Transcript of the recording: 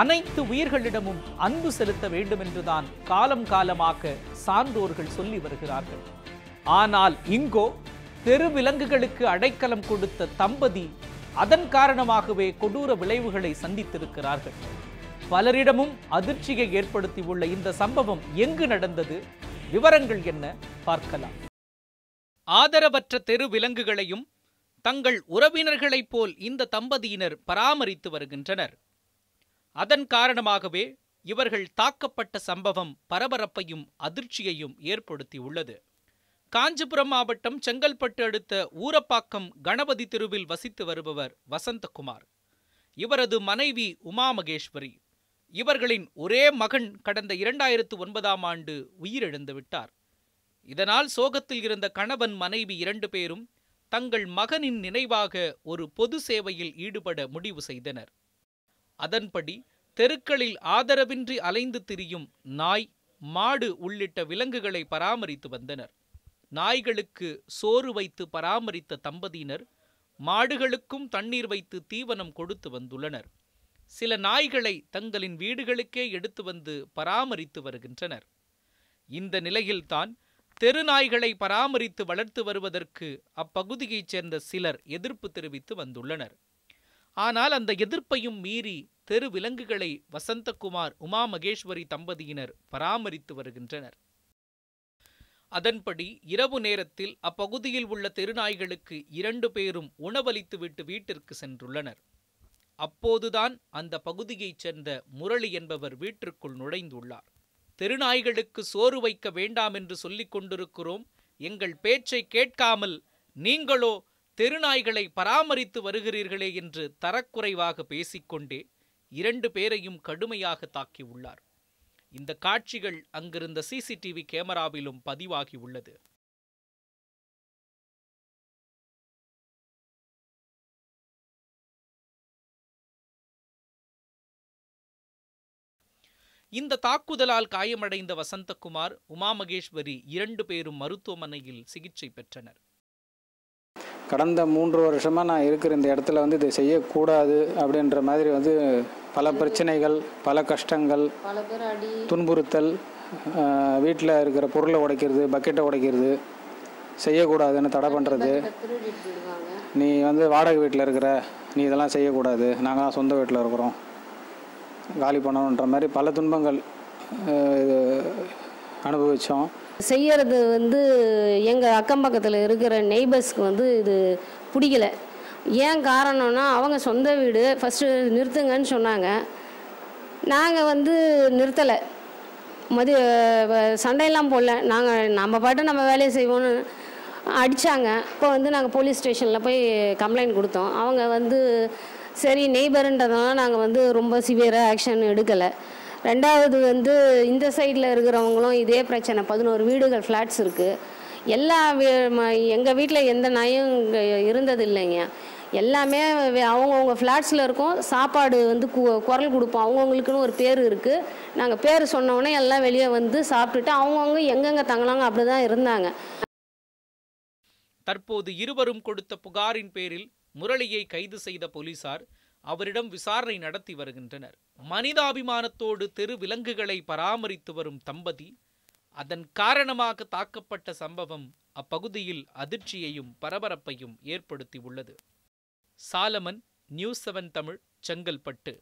அனைத்து உயிர்களிடமும் அன்பு செலுத்த வேண்டும் என்றுதான் காலம் காலமாக சான்றோர்கள் சொல்லி வருகிறார்கள். ஆனால் இங்கோ தெருவிலங்குகளுக்கு அடைக்கலம் கொடுத்த தம்பதி அதன் காரணமாகவே கொடூர விளைவுகளை சந்தித்திருக்கிறார்கள். பலரிடமும் அதிர்ச்சியை ஏற்படுத்தியுள்ள இந்த சம்பவம் எங்கு நடந்தது? விவரங்கள் என்ன? பார்க்கலாம். ஆதரவற்ற தெரு விலங்குகளையும் தங்கள் உறவினர்களைப் போல் இந்த தம்பதியினர் பராமரித்து வருகின்றனர். அதன் காரணமாகவே இவர்கள் தாக்கப்பட்ட சம்பவம் பரபரப்பையும் அதிர்ச்சியையும் ஏற்படுத்தியுள்ளது. காஞ்சிபுரம் மாவட்டம் செங்கல்பட்டு அடுத்த ஊரப்பாக்கம் கணபதி தெருவில் வசித்து வருபவர் வசந்தகுமார். இவரது மனைவி உமா மகேஸ்வரி இவர்களின் ஒரே மகன் கடந்த இரண்டாயிரத்து ஒன்பதாம் ஆண்டு உயிரிழந்து விட்டார் இதனால் சோகத்தில் இருந்த கணவன் மனைவி இரண்டு பேரும் தங்கள் மகனின் நினைவாக ஒரு பொது சேவையில் ஈடுபட முடிவு செய்தனர். அதன்படி தெருக்களில் ஆதரவின்றி அலைந்து திரியும் நாய் மாடு உள்ளிட்ட விலங்குகளை பராமரித்து வந்தனர். நாய்களுக்கு சோறு வைத்து பராமரித்த தம்பதியினர் மாடுகளுக்கும் தண்ணீர் வைத்து தீவனம் கொடுத்து வந்துள்ளனர். சில நாய்களை தங்களின் வீடுகளுக்கே எடுத்து வந்து பராமரித்து வருகின்றனர். இந்த நிலையில்தான் தெரு நாய்களை பராமரித்து வளர்த்து வருவதற்கு அப்பகுதியைச் சேர்ந்த சிலர் எதிர்ப்பு தெரிவித்து வந்துள்ளனர். ஆனால் அந்த எதிர்ப்பையும் மீறி தெரு விலங்குகளை வசந்தகுமார் உமா மகேஸ்வரி தம்பதியினர் பராமரித்து வருகின்றனர். அதன்படி இரவு நேரத்தில் அப்பகுதியில் உள்ள தெருநாய்களுக்கு இரண்டு பேரும் உணவளித்துவிட்டு வீட்டிற்கு சென்றுள்ளனர். அப்போதுதான் அந்த பகுதியைச் சேர்ந்த முரளி என்பவர் வீட்டிற்குள் நுழைந்துள்ளார். தெருநாய்களுக்கு சோறு வைக்க வேண்டாம் என்று சொல்லிக் கொண்டிருக்கிறோம். எங்கள் பேச்சை கேட்காமல் நீங்களோ தெருநாய்களை பராமரித்து வருகிறீர்களே என்று தரக்குறைவாக பேசிக்கொண்டே இரண்டு பேரையும் கடுமையாக தாக்கியுள்ளார் இந்த காட்சிகள் அங்கிருந்த சிசிடிவி கேமராவிலும் பதிவாகியுள்ளது இந்த தாக்குதலால் காயமடைந்த வசந்தகுமார் உமா மகேஸ்வரி இரண்டு பேரும் மருத்துவமனையில் சிகிச்சை பெற்றனர். கடந்த மூன்று வருஷமாக நான் இருக்கிற இந்த இடத்துல வந்து இதை செய்யக்கூடாது அப்படின்ற மாதிரி வந்து பல பிரச்சனைகள் பல கஷ்டங்கள் துன்புறுத்தல் வீட்டில் இருக்கிற பொருளை உடைக்கிறது பக்கெட்டை உடைக்கிறது செய்யக்கூடாதுன்னு தடை பண்ணுறது நீ வந்து வாடகை வீட்டில் இருக்கிற நீ இதெல்லாம் செய்யக்கூடாது. நாங்களாம் சொந்த வீட்டில் இருக்கிறோம். காலி பண்ணணுன்ற மாதிரி பல துன்பங்கள் அனுபவித்தோம் செய்யறது வந்து எங்கள் அக்கம் பக்கத்தில் இருக்கிற நெய்பர்ஸ்க்கு வந்து இது பிடிக்கல. ஏன் காரணம்னா அவங்க சொந்த வீடு ஃபஸ்ட்டு நிறுத்துங்கன்னு சொன்னாங்க. நாங்கள் வந்து நிறுத்தலை. மதிய சண்டையெல்லாம் போடல. நாங்கள் நம்ம பாட்டு நம்ம வேலையை செய்வோன்னு அடித்தாங்க இப்போ வந்து நாங்கள் போலீஸ் ஸ்டேஷனில் போய் கம்ப்ளைண்ட் கொடுத்தோம். அவங்க வந்து சரி நெய்பருன்றதுனால நாங்கள் வந்து ரொம்ப சிவியராக ஆக்ஷன் எடுக்கலை. ரெண்டாவது வந்து இந்த சைடில் இருக்கிறவங்களும் இதே பிரச்சனை. பதினோரு வீடுகள் ஃப்ளாட்ஸ் இருக்குது எல்லா எங்கள் வீட்டில் எந்த நாயும் இங்கே இருந்தது இல்லைங்க. எல்லாமே அவங்கவுங்க ஃப்ளாட்ஸில் இருக்கும். சாப்பாடு வந்து கு- குரல் கொடுப்போம். அவங்கவுங்களுக்குன்னு ஒரு பேர் இருக்குது நாங்கள் பேர் சொன்னோடனே எல்லாம் வெளியே வந்து சாப்பிட்டுட்டு அவங்கவுங்க எங்கெங்கே தங்கலாங்க அப்படி தான் இருந்தாங்க. தற்போது இருவரும் கொடுத்த புகாரின் பேரில் முரளியை கைது செய்த போலீசார் அவரிடம் விசாரணை நடத்தி வருகின்றனர். மனிதாபிமானத்தோடு தெரு விலங்குகளை பராமரித்து வரும் தம்பதி அதன் காரணமாக தாக்கப்பட்ட சம்பவம் அப்பகுதியில் அதிர்ச்சியையும் பரபரப்பையும் ஏற்படுத்தியுள்ளது. Solomon news seven Tamil Chengalpattu.